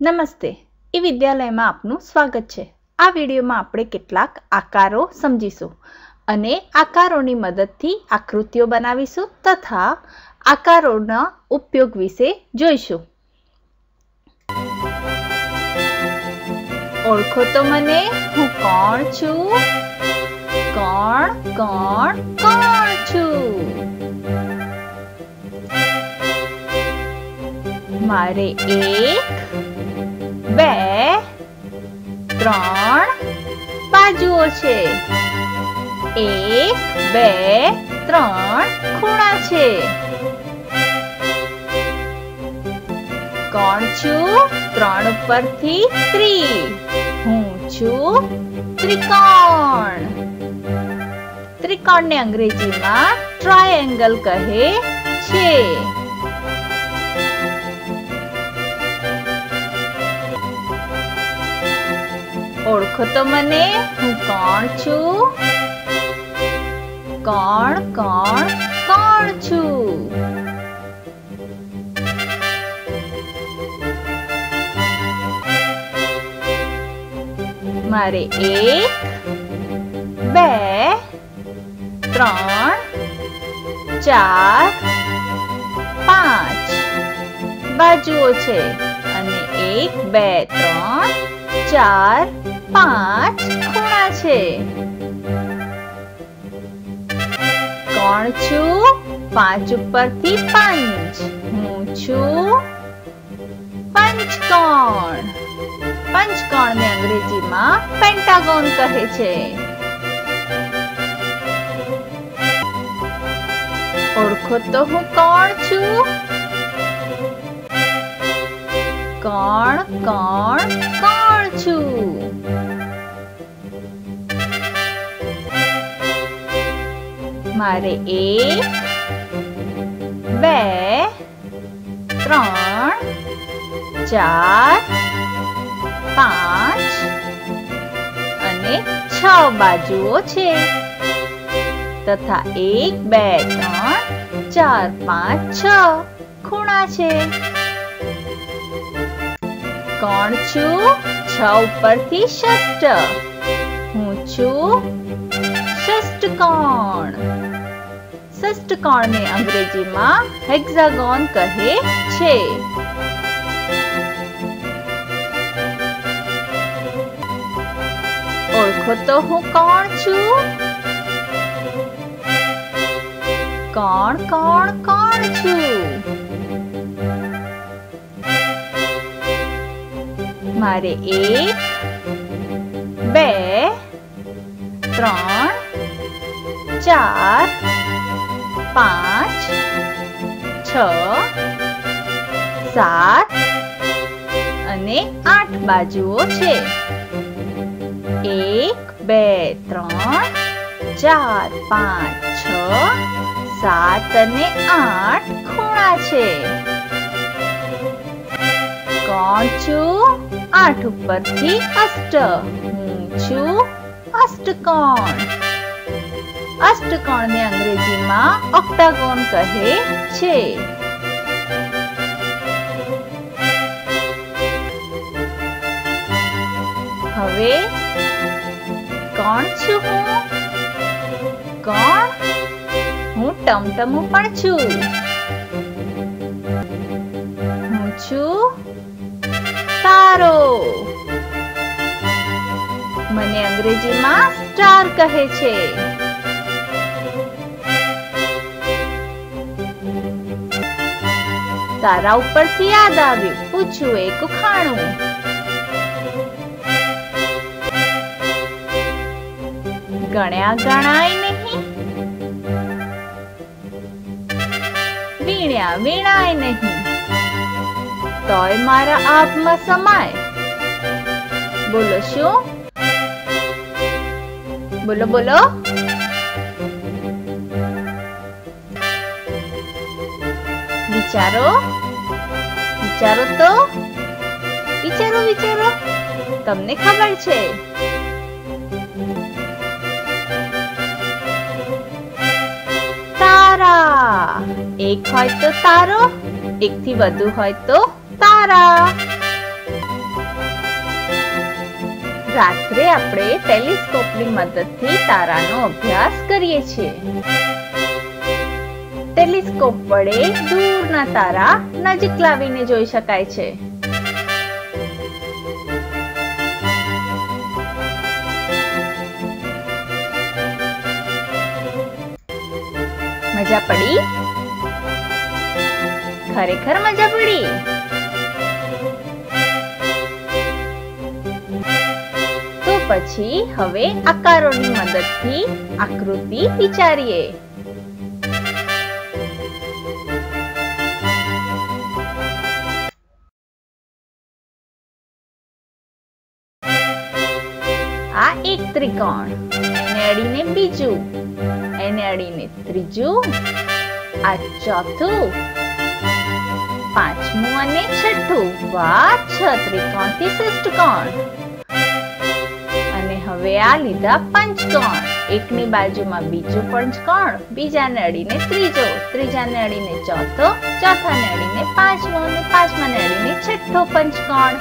નમસ્તે. એ વિદ્યાલયમાં આપનું સ્વાગત છે. આ વિડીયોમાં આપણે કેટલાક આકારો સમજીશું અને આકારોની મદદથી આકૃતિઓ બનાવીશું તથા આકારોના ઉપયોગ વિશે જોઈશું. ઓળખો તો મને. હું કોણ છું? કોણ કોણ કોણ છું? મારે એક બે, ત્રણ બાજુઓ છે. એક, બે, ત્રણ ખૂણા છે. કોણ છું? ત્રણ ઉપરથી ત્રી. હું છું ત્રિકોણ. ત્રિકોણને અંગ્રેજીમાં ટ્રાયેંગલ કહે છે. ઓળખો તો મને. હું કોણ છું? કોણ કોણ કોણ છું? મારે એક, બે, ત્રણ, ચાર, પાંચ બાજુઓ છે. અને એક, બે, ત્રણ, ચાર પાંચ ખૂણા છે કોણ છું પાંચ ઉપરથી પંચ હું છું પંચકોણ પંચકોણને અંગ્રેજીમાં પેન્ટાગોન કહે છે ઓળખો તો હું કોણ છું કોણ કોણ કોણ છું મારે એક બે, ત્રણ, ચાર, પાંચ અને છ બાજુઓ છે. તથા એક, બે, ત્રણ, ચાર, પાંચ, છ ખૂણા છે. કોણ છું? છ ઉપરથી ષષ્ટ હું છું ષષ્ટકોણ ષષ્ટકોણને અંગ્રેજીમાં હેક્ઝાગોન કહે છે? ઓળખો તો હું કોણ છું? કોણ કોણ કોણ છું? મારે એક, બે, ત્રણ, ચાર પાંચ, છ, સાત અને આઠ બાજુઓ છે. એક, બે, ત્રણ, ચાર, પાંચ, છ, સાત અને આઠ ખૂણા છે. કોણ છું આઠ ઉપરથી અષ્ટ હું છું અષ્ટકોણ. અષ્ટકોણને અંગ્રેજીમાં ઓક્ટાગોન કહે છે. હવે કોણ છું હું? કોણ? હું ટમટમું પણ છું. હું છું તારો. મને અંગ્રેજીમાં સ્ટાર કહે છે. તારા ઉપરથી યાદ આવ્યું. પૂછ્યું એક ખાણું. ગણ્યા ગણાય નહીં. વીણ્યા વીણાય નહીં. તોય મારા આત્મા સમાય. બોલો શું? બોલો બોલો. વિચારો. વિચારો તો? વિચારો વિચારો. તમને ખબર છે. તારા. એક હોય તો તારો, એકથી વધુ હોય તો તારા. રાત્રે આપણે ટેલિસ્કોપની મદદથી તારાનો અભ્યાસ કરીએ છીએ. ટેલિસ્કોપ વડે દૂરના તારા નજીક લાવીને જોઈ શકાય છે. મજા પડી? ખરેખર મજા પડી? તો પછી હવે આકારોની મદદથી આકૃતિ વિચારીએ. આ એક ત્રિકોણ. એને અડીને બીજું. એને અડીને ત્રીજું. આ ચોથું. પાંચમું અને છઠ્ઠું. વાહ, છ ત્રિકોણથી ષષ્ઠકોણ અને હવે આ લીધા પંચકોણ. એકની બાજુમાં બીજું પંચકોણ બીજાને અડીને ત્રીજો ત્રીજાને અડીને ચોથો ચોથાને અડીને પાંચમો અને પાંચમાને અડીને છઠ્ઠો પંચકોણ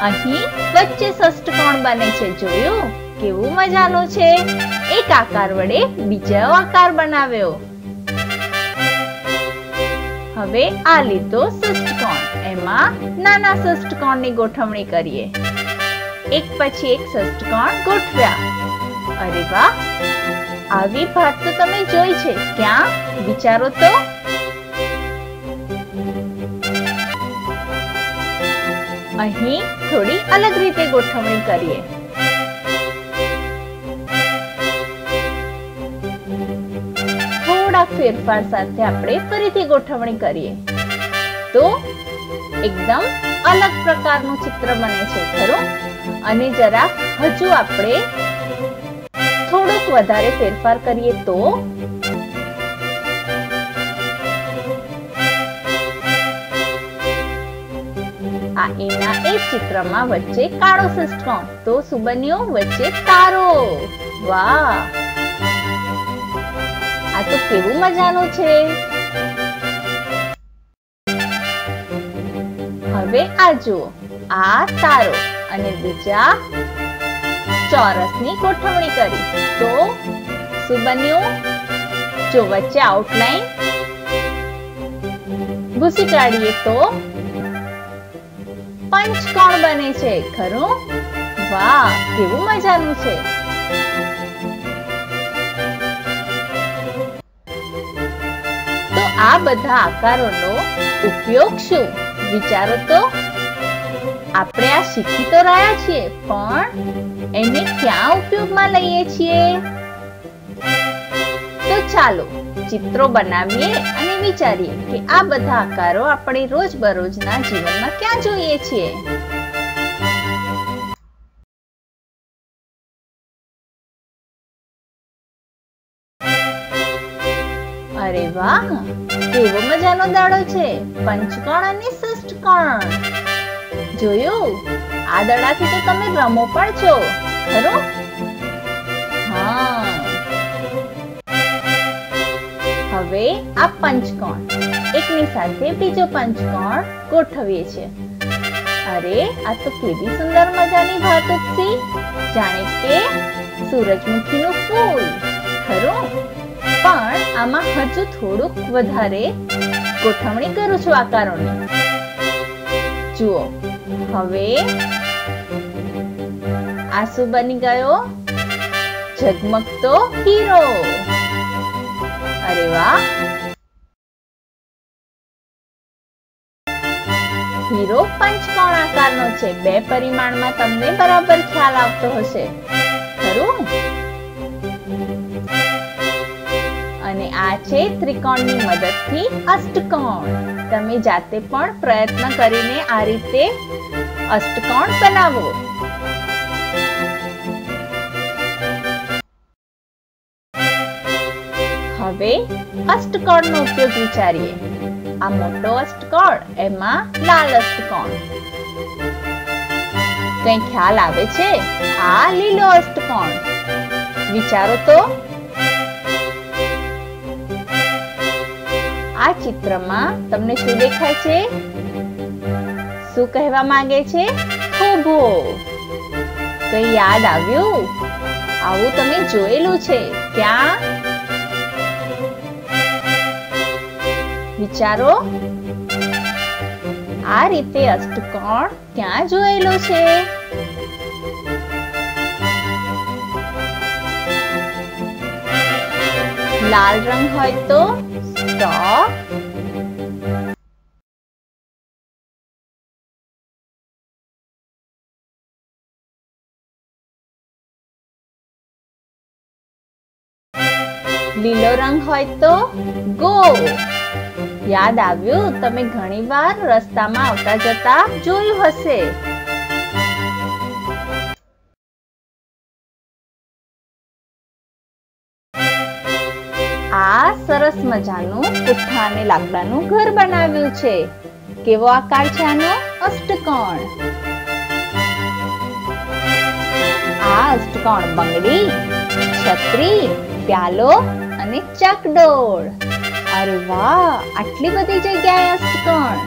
અહીં વચ્ચે ષષ્ઠકોણ બને છે જોયું? કેવું મજાનું છે? એક આકાર વડે બીજો આકાર બનાવ્યો. હવે આ લીધો ષષ્ઠકોણ એમાં નાના ષષ્ઠકોણની ગોઠવણી કરીએ. એક પછી એક ષષ્ઠકોણ ગોઠવ્યા. અરે વાહ! આવી ભાત તો તમે જોઈ છે. ક્યાં? વિચારો તો. અહીં થોડી અલગ રીતે ગોઠવણી કરીએ. થોડા ફેરફાર સાથે આપણે ફરીથી ગોઠવણી કરીએ. તો, એકદમ અલગ પ્રકારનું ચિત્ર બને છે, ખરું? અને જરા હજુ આપણે થોડુંક વધારે ફેરફાર કરીએ તો? આ એના એ ચિત્રમાં વચ્ચે કાળો સિસ્ટમ, તો સુબન્યો વચ્ચે તારો. વાહ! આ તો કેવું મજાનું છે? હવે આ જુઓ, આ તારો અને બીજા ચોરસની ગોઠવણી કરી. તો શું બન્યું જો વચ્ચે આઉટલાઈન ભૂસી કાઢીએ તો પંચકોણ બને છે? ખરું? વાહ, કેવું મજાનું છે. તો આ બધા આકારોનો ઉપયોગ શું? વિચારો તો. આપણે આ શીખી તો રહ્યા છીએ, પણ એને ક્યાં ઉપયોગમાં લઈએ છીએ? તો ચાલો, ચિત્રો બનાવીએ અને વિચારીએ કે આ બધા આકારો આપણે રોજબરોજના જીવનમાં ક્યાં જોઈએ છીએ? અરે વાહ, કેવો મજાનો દાડો છે, પંચકોણ અને ષષ્ઠકોણ. જોયું? આ દડાથી તો તમે રમો પણ છો, ખરું? હવે આ પંચકોણ. એકની સાથે બીજો પંચકોણ ગોઠવીએ છે અરે, આ તો કેવી સુંદર મજાની વાત ઉપસી જાણે કે સૂરજમુખીનું ફૂલ, ખરું? પણ આમાં હજુ થોડુંક વધારે ગોઠવણી કરું છું આકારોની. જુઓ હવે આંસુ બની ગયો ઝગમગતો હીરો. અરે વાહ. હીરો પંચકોણ આકારનો છે. બે પરિમાણમાં તમને બરાબર ખ્યાલ આવતો હશે. ખરું? અને આ છે ત્રિકોણની મદદથી અષ્ટકોણ. તમે જાતે પણ પ્રયત્ન કરીને આ રીતે અષ્ટકોણ બનાવો? હવે અષ્ટકોણનો ઉપયોગ વિચારીએ. આ મોટો અષ્ટકોણ એમાં લાલ અષ્ટકોણ કઈ ખ્યાલ આવે છે? આ લીલો અષ્ટકોણ વિચારો તો. આ ચિત્રમાં તમને શું દેખાય છે? શું કહેવા માંગે છે? થોભો કઈ યાદ આવ્યું? આવું તમે જોયેલું છે. ક્યાં? વિચારો. આ રીતે અષ્ટકોણ ક્યાં જોયેલો છે? લાલ રંગ હોય તો સ્ટોપ લીલો રંગ હોય તો ગો. યાદ આવ્યું? તમે ઘણીવાર રસ્તામાં આવતા જતા જોયું હશે. આ સરસ મજાનું પુઠ્ઠા અને લાકડાનું ઘર બનાવ્યું છે. કેવો આકાર છે આનો? અષ્ટકોણ. આ અષ્ટકોણ બંગડી, છત્રી, પ્યાલો અને ચાકડોળ. અરે વાહ, આટલી બધી જગ્યાએ અષ્ટકોણ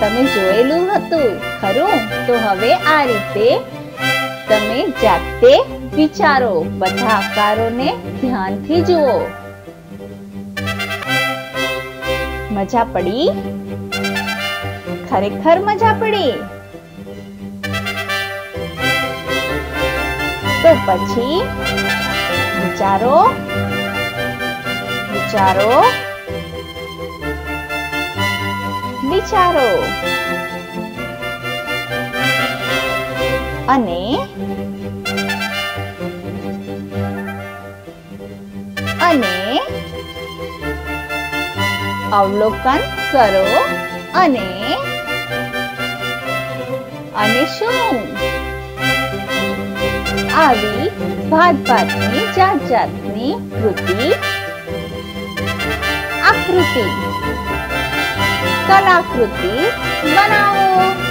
તમે જોયેલું હતું, ખરું? તો હવે આ રીતે તમે જાતે વિચારો, બધા આકારોને ધ્યાનથી જુઓ. મજા પડી? ખરેખર મજા પડી? તો પછી વિચારો. વિચારો. વિચારો. અને અને અવલોકન કરો અને અને શું? આવી ભાત ભાતની જાત જાતની કૃતિ આકૃતિ કલાકૃતિ બનાવો.